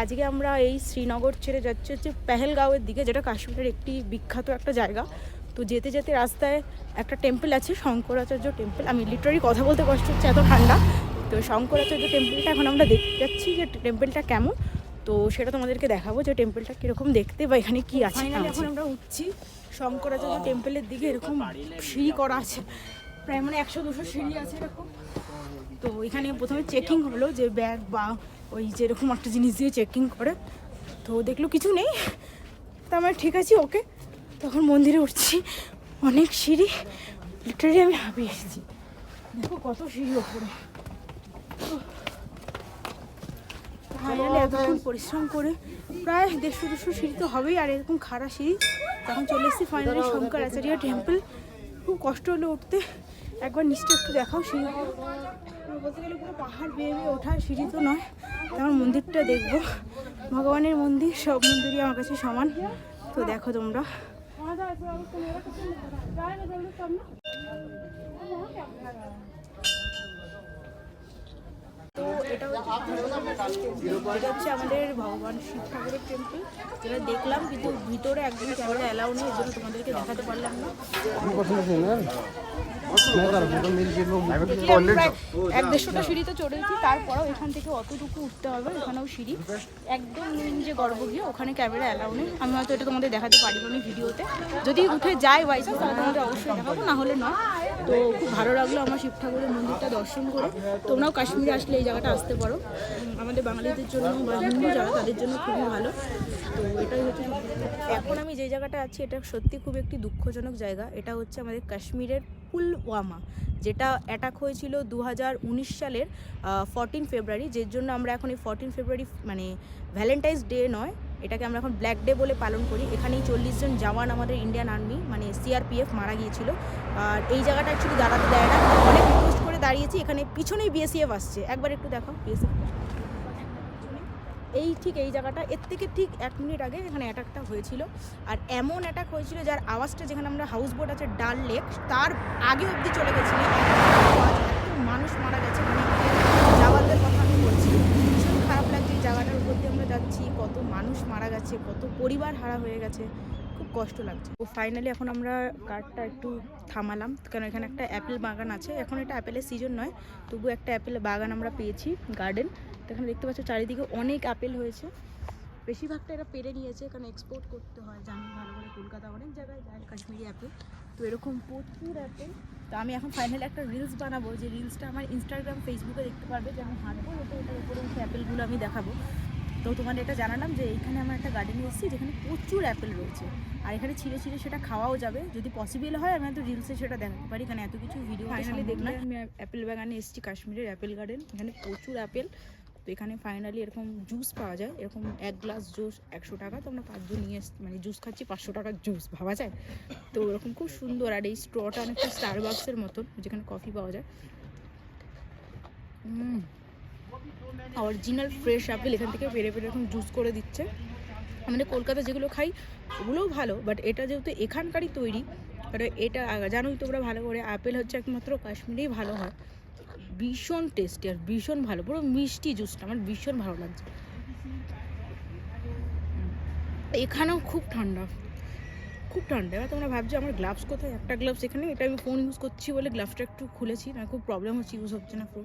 আজকে আমরা এই শ্রীনগর ছেড়ে যাচ্ছি হচ্ছে পেহেলগাঁওয়ের দিকে যেটা কাশ্মীরের একটি বিখ্যাত একটা জায়গা। তো যেতে যেতে রাস্তায় একটা টেম্পল আছে শঙ্করাচার্য টেম্পল আমি লিটারি কথা বলতে কষ্ট হচ্ছে এত ঠান্ডা। তো শঙ্করাচার্য টেম্পলটা এখন আমরা দেখতে যাচ্ছি যে টেম্পলটা কেমন। তো সেটা তোমাদেরকে দেখাবো যে টেম্পলটা কীরকম দেখতে বা এখানে কী আছে এখন আমরা উঠছি শঙ্করাচার্য টেম্পলের দিকে এরকম সিঁড়ি করা আছে। প্রায় মানে একশো দুশো সিঁড়ি আছে এরকম। তো এখানে প্রথমে চেকিং হলো যে ব্যাগ বা ওই যেরকম একটা জিনিস দিয়ে চেকিং করে। তো দেখল কিছু নেই। তা আমার ঠিক আছে ওকে। তখন মন্দিরে উঠছি। অনেক সিঁড়ি। লিটারালি আমি হাঁপিয়ে এসেছি। দেখো কত সিঁড়ি ওপরে। ফাইনালি এতক্ষণ পরিশ্রম করে প্রায় দেড়শো দুশো সিঁড়ি তো হবেই, আর এরকম খাড়া সিঁড়ি। তখন চলে এসেছি ফাইনালি শঙ্করাচার্য টেম্পল খুব কষ্ট হলো উঠতে। একবার নিশ্চয় একটু দেখাও সিঁড়ি। বলতে গেলে পুরো পাহাড় বেয়ে বেয়ে ওঠা সিঁড়ি তো নয় আমার মন্দিরটা দেখব। ভগবানের মন্দির, সব মন্দিরই আমার কাছে সমান। তো দেখো তোমরা। তো এটা হচ্ছে এটা হচ্ছে আমাদের ভগবান শিব ঠাকুরের টেম্পল যেটা দেখলাম কিন্তু ভিতরে একদম ক্যামেরা অ্যালাউ নেই জন্য তোমাদেরকে দেখাতে পারলাম না। আমি প্রায় এক দেড়শোটা সিঁড়িতে চড়েছি তারপরেও এখান থেকে অতটুকু উঠতে হবে এখানেও সিঁড়ি। একদম মেন যে গর্ভগৃহ ওখানে ক্যামেরা অ্যালাউ নেই। আমি হয়তো এটা তোমাদের দেখাতে পারিব না ভিডিওতে। যদি উঠে যায় বাইচান্স তাহলে তোমাদের অবশ্যই দেখাবো না হলে নয়। তো খুব ভালো লাগল আমার শিব ঠাকুরের মন্দিরটা দর্শন করে। তোমরাও কাশ্মীরে আসলে এই জায়গাটা আসতে পারো। আমাদের বাঙালিদের জন্য বা হিন্দু যারা তাদের জন্য খুবই ভালো। তো এটাই হচ্ছে এখন আমি যে জায়গাটা আছি, এটা সত্যি খুব একটি দুঃখজনক জায়গা। এটা হচ্ছে আমাদের কাশ্মীরের পুলওয়ামা, যেটা অ্যাটাক হয়েছিল দু হাজার উনিশ সালের ফোরটিন ফেব্রুয়ারি যের জন্য আমরা এখন এই ফোরটিন ফেব্রুয়ারি মানে ভ্যালেন্টাইন্স ডে নয় এটাকে আমরা এখন ব্ল্যাক ডে বলে পালন করি। এখানেই চল্লিশ জন জওয়ান আমাদের ইন্ডিয়ান আর্মি মানে সিআরপিএফ মারা গিয়েছিল। আর এই জায়গাটা অ্যাকচুয়ালি দাঁড়াতে দেয় না। অনেক রিকোয়েস্ট করে দাঁড়িয়েছি এখানে পিছনেই বিএসএফ আসছে। একবার একটু দেখো বিএসএফ এই ঠিক এই জায়গাটা এর থেকে ঠিক এক মিনিট আগে এখানে অ্যাটাকটা হয়েছিল। আর এমন অ্যাটাক হয়েছিল যার আওয়াজটা যেখানে আমরা হাউস বোট আছে ডাল লেক তার আগে অবধি চলে গেছিল। এত আওয়াজ, এত মানুষ মারা গেছে মানে জাওয়ালদের কথা আমি বলছি ভীষণ খারাপ লাগছে এই জায়গাটার উপর দিয়ে আমরা যাচ্ছি কত মানুষ মারা গেছে কত পরিবার হারা হয়ে গেছে, খুব কষ্ট লাগছে। ও ফাইনালি এখন আমরা কারটা একটু থামালাম কারণ এখানে একটা অ্যাপেল বাগান আছে, এখন এটা অ্যাপেলের সিজন নয়, তবু একটা অ্যাপেল বাগান আমরা পেয়েছি গার্ডেন তো এখানে দেখতে পাচ্ছ চারিদিকে অনেক আপেল হয়েছে। বেশিরভাগটা এরা পেরে নিয়েছে, কারণ এক্সপোর্ট করতে হয়, জানি ভালো করে কলকাতা অনেক জায়গায় যায়, কাশ্মীরি অ্যাপেল তো এরকম প্রচুর অ্যাপেল তো আমি এখন ফাইনালি একটা রিলস বানাবো, যে রিলসটা আমার ইনস্টাগ্রাম ফেসবুকে দেখতে পারবে, যে আমি হাঁটবো, হেঁটে এটার উপরে অ্যাপেলগুলো আমি দেখাবো। তো তোমাদের এটা জানালাম যে এইখানে আমার একটা গার্ডেনে এসেছি যেখানে প্রচুর অ্যাপেল রয়েছে। আর এখানে ছিঁড়ে ছিঁড়ে সেটা খাওয়াও যাবে। যদি পসিবল হয় আমি হয়তো রিলসে সেটা দেখাতে পারি কারণ এত কিছু ভিডিও ফাইনালি দেখলাম আমি অ্যাপেল বাগানে এসেছি কাশ্মীরের অ্যাপেল গার্ডেন এখানে প্রচুর অ্যাপেল তো এখানে ফাইনালি এরকম জুস পাওয়া যায়। এরকম এক গ্লাস জুস একশো টাকা। তো আমরা পাঁচজন নিয়ে মানে জুস খাচ্ছি পাঁচশো টাকার জুস ভাবা যায়। তো ওরকম খুব সুন্দর। আর এই স্ট্রটা অনেকটা স্টারবাক্সের মতন যেখানে কফি পাওয়া যায়। অরিজিনাল ফ্রেশ আপেল এখান থেকে পেরে পেরে এরকম জুস করে দিচ্ছে। আমাদের কলকাতা যেগুলো খাই, ওগুলোও ভালো বাট এটা যেহেতু এখানকারই তৈরি আর এটা জানোই তোমরা ভালো করে, আপেল হচ্ছে একমাত্র কাশ্মীরেই ভালো হয়। ভীষণ টেস্টি আর ভীষণ ভালো, পুরো মিষ্টি জুসটা, আমার ভীষণ ভালো লাগছে। এখানেও খুব ঠান্ডা খুব ঠান্ডা। এবার তোমরা ভাবছ আমার গ্লাভস কোথায়? একটা গ্লাভস এখানে, এটা আমি ফোন ইউজ করছি বলে গ্লাভসটা একটু খুলেছি, না খুব প্রবলেম হচ্ছে ইউজ হচ্ছে না ফোন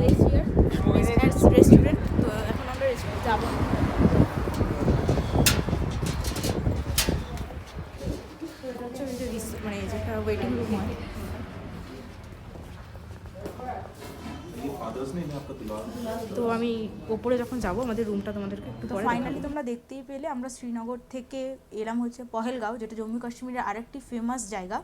রেস্টুরেন্ট তো এখন আমরা যাব। আচ্ছা, মানে ওয়েটিং রুম তো আমি ওপরে যখন যাব আমাদের রুমটা তোমাদেরকে একটু ফাইনালি তোমরা দেখতেই পেলে আমরা শ্রীনগর থেকে এলাম হচ্ছে পহেলগাঁও যেটা জম্মু কাশ্মীরের আরেকটি ফেমাস জায়গা।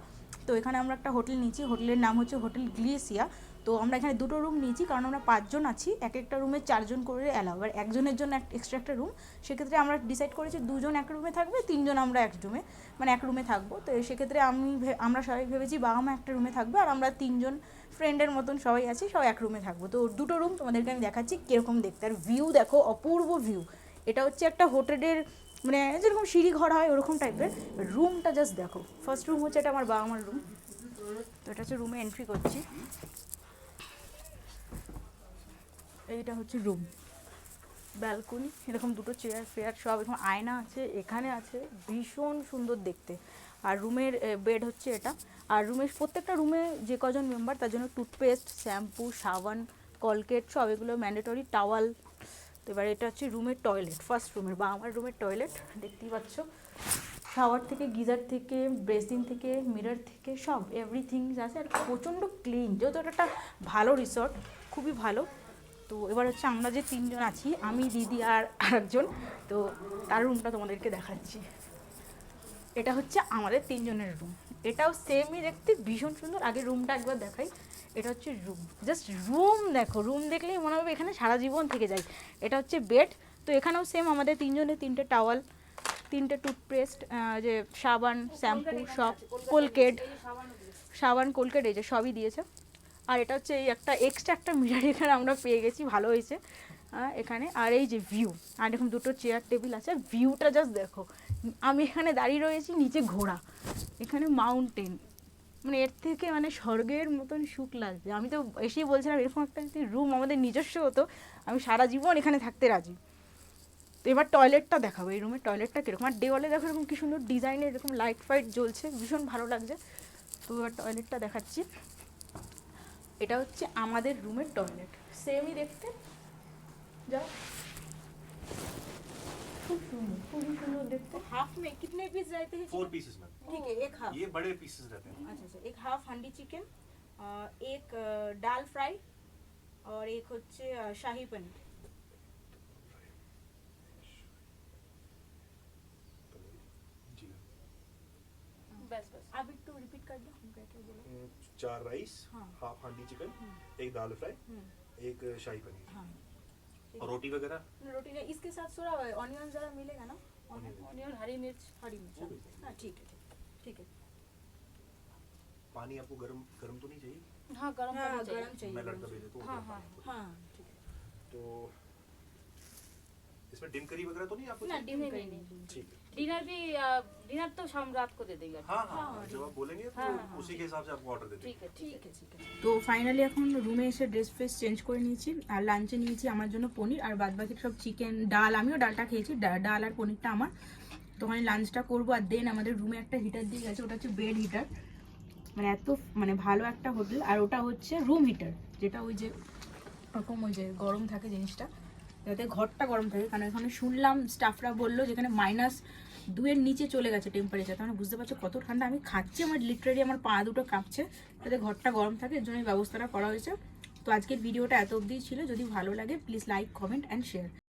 তো এখানে আমরা একটা হোটেল নিয়েছি হোটেলের নাম হচ্ছে হোটেল গ্লিসিয়া। তো আমরা এখানে দুটো রুম নিয়েছি, কারণ আমরা পাঁচজন আছি এক একটা রুমে চারজন করে অ্যালাউ এবার একজনের জন্য এক এক্সট্রা একটা রুম সেক্ষেত্রে আমরা ডিসাইড করেছি দুজন এক রুমে থাকবে, তিনজন আমরা এক রুমে মানে এক রুমে থাকব। তো সেক্ষেত্রে আমি আমরা সবাই ভেবেছি বাবা মা একটা রুমে থাকবে, আর আমরা তিনজন ফ্রেন্ডের মতন সবাই আছি, সবাই এক রুমে থাকব। তো দুটো রুম তোমাদেরকে আমি দেখাচ্ছি, কীরকম দেখতে। আর ভিউ দেখো, অপূর্ব ভিউ এটা হচ্ছে একটা হোটেলের মানে যেরকম সিঁড়ি ঘর হয়, ওরকম টাইপের রুমটা জাস্ট দেখো। ফার্স্ট রুম হচ্ছে এটা আমার বাবা মার রুম তো এটা হচ্ছে রুমে এন্ট্রি করছি। এইটা হচ্ছে রুম ব্যালকনি এরকম দুটো চেয়ার ফেয়ার সব এরকম আয়না আছে, এখানে আছে, ভীষণ সুন্দর দেখতে। আর রুমের বেড হচ্ছে এটা। আর রুমের প্রত্যেকটা রুমে যে কজন মেম্বার তার জন্য টুথপেস্ট শ্যাম্পু সাবান কলকেট সব এগুলো ম্যান্ডেটরি টাওয়াল তো এবার এটা হচ্ছে রুমের টয়লেট ফার্স্ট রুমের বা আমার রুমের টয়লেট দেখতেই পাচ্ছ। শাওয়ার থেকে, গিজার থেকে বেসিন থেকে মিরর থেকে, সব এভরিথিং আছে। আর প্রচণ্ড ক্লিন যেহেতু এটা একটা ভালো রিসর্ট খুবই ভালো। তো এবার হচ্ছে আমরা যে তিনজন আছি, আমি, দিদি আর আরেকজন, তো তার রুমটা তোমাদেরকে দেখাচ্ছি। এটা হচ্ছে আমাদের তিনজনের রুম এটাও সেমই দেখতে, ভীষণ সুন্দর। আগে রুমটা একবার দেখাই। এটা হচ্ছে রুম জাস্ট রুম দেখো। রুম দেখলেই মনে হবে এখানে সারা জীবন থেকে যাই এটা হচ্ছে বেড তো এখানেও সেম আমাদের তিনজনের তিনটে টাওয়াল তিনটে টুথপেস্ট যে সাবান শ্যাম্পু সব কোলকেট সাবান কোলকেট এই যে সবই দিয়েছে। আর এটা হচ্ছে এই একটা এক্সট্রা একটা মিরার এখানে আমরা পেয়ে গেছি, ভালো হয়েছে। এখানে, আর এই যে ভিউ আর এরকম দুটো চেয়ার টেবিল আছে ভিউটা জাস্ট দেখো। আমি এখানে দাঁড়িয়ে রয়েছি নিচে ঘোড়া, এখানে মাউন্টেন মানে এর থেকে মানে স্বর্গের মতন সুখ লাগছে। আমি তো এসেই বলছিলাম, এরকম একটা যদি রুম আমাদের নিজস্ব হতো, আমি সারা জীবন এখানে থাকতে রাজি। তো এবার টয়লেটটা দেখাবো, এই রুমের টয়লেটটা কীরকম। আর দেওয়ালে দেখো এরকম কি সুন্দর ডিজাইনের এরকম লাইট ফাইট জ্বলছে, ভীষণ ভালো লাগছে। তো এবার টয়লেটটা দেখাচ্ছি। এটা হচ্ছে আমাদের রুমের টয়লেট সেমই দেখতে যাও খুব সুন্দর খুবই সুন্দর দেখতে हाफ में कितने पीस रहते हैं फोर पीसेस मैम ठीक है एक हाफ ये बड़े पीसेस रहते हैं अच्छा अच्छा एक हाफ हांडी चिकन एक अ, ডাল ফ্রাই और एक হচ্ছে अ, শাহি পনির तो हम्म, चार राइस हाफ़ हांडी चिकन हम्म। एक दाल फ्राई हम्म। एक शाही पनीर। हाँ। और रोटी वगैरह? रोटी नहीं इसके साथ थोड़ा ऑनियन ज़्यादा मिलेगा ना? ऑनियन हरी मिर्च हरी मिर्च। हाँ ठीक है ठीक है पानी आपको गरम गरम तो नहीं चाहिए? हाँ गरम हाँ, गरम चाहिए। मैं लड़का भेज देता तो हूँ हाँ। हाँ हाँ ठीक है। तो इसमें डिम करी वगैरह तो नहीं आपको ना चाहिए? डिनर नहीं नहीं ठीक है डिनर भी अ, डिनर तो शाम रात को दे देगा हाँ हाँ हाँ, जब आप बोलेंगे तो हाँ, हाँ, उसी के हिसाब से आपको ऑर्डर दे देंगे ठीक है ठीक है ঠিক আছে তো ফাইনালি এখন রুমে এসে ড্রেস ফ্রেস চেঞ্জ করে নিয়েছি আর লাঞ্চে নিয়েছি আমার জন্য পনির আর বাদ বাকি সব চিকেন ডাল আমিও ডালটা খেয়েছি ডা- ডাল আর পনিরটা আমার তো ওখানে লাঞ্চটা করবো আর দেন আমাদের রুমে একটা হিটার দিয়ে গেছে ওটা হচ্ছে বেড হিটার মানে এত মানে ভালো একটা হোটেল আর ওটা হচ্ছে রুম হিটার যেটা ওই যে ওরকম ওই যে গরম থাকে জিনিসটা যাতে ঘরটা গরম থাকে। কারণ এখানে শুনলাম স্টাফরা বলল যেখানে মাইনাস দুয়ের নিচে চলে গেছে টেম্পারেচার তার মানে বুঝতে পারছ কত ঠান্ডা। আমি খাচ্ছি, আমার লিটারেলি আমার পা দুটো কাঁপছে যাতে ঘরটা গরম থাকে, এর জন্য ব্যবস্থাটা করা হয়েছে। তো আজকের ভিডিওটা এত অবধি ছিল। যদি ভালো লাগে please like comment and share